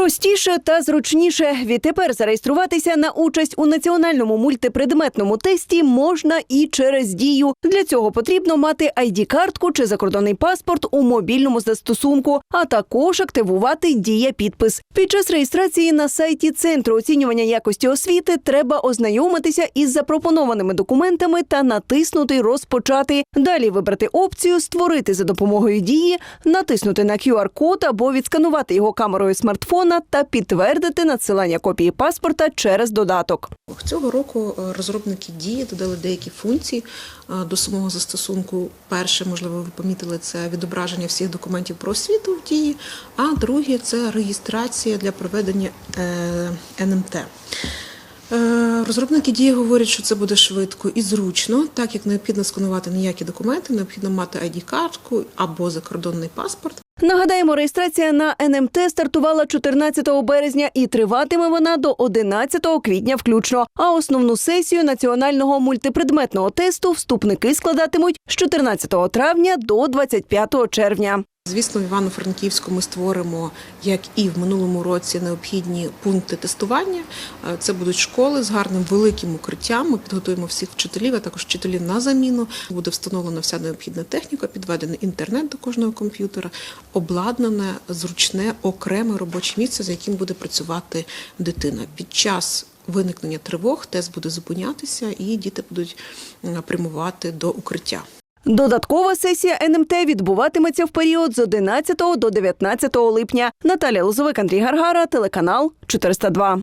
Простіше та зручніше. Відтепер зареєструватися на участь у національному мультипредметному тесті можна і через дію. Для цього потрібно мати ID-картку чи закордонний паспорт у мобільному застосунку, а також активувати дія підпис. Під час реєстрації на сайті Центру оцінювання якості освіти треба ознайомитися із запропонованими документами та натиснути Розпочати. Далі вибрати опцію Створити за допомогою дії, натиснути на QR-код або відсканувати його камерою смартфона та підтвердити надсилання копії паспорта через додаток. Цього року е, розробники дії додали деякі функції е, до самого застосунку. Перше, можливо, ви помітили, це відображення всіх документів про освіту в дії, а друге це реєстрація для проведення е, НМТ. Розробники дії говорять, що це буде швидко і зручно, так як необхідно сканувати ніякі документи, необхідно мати ID-картку або закордонний паспорт. Нагадаємо, реєстрація на НМТ стартувала 14 березня і триватиме вона до 11 квітня включно. А основну сесію національного мультипредметного тесту вступники складатимуть з 14 травня до 25 червня. Звісно, в Івано-Франківську ми створимо, як і в минулому році, необхідні пункти тестування. Е, Це будуть школи з гарним великим укриттям. Ми підготуємо всіх вчителів, а також вчителів на заміну. Буде встановлена вся необхідна техніка, підведений інтернет до кожного комп'ютера, обладнане зручне окреме робоче місце, за яким буде працювати дитина. Під час виникнення тривог тест буде зупинятися, і діти будуть прямувати до укриття. Додаткова сесія НМТ відбуватиметься в період з 11 до 19 липня. Наталя Лозовик, Андрій Гаргара, телеканал 402.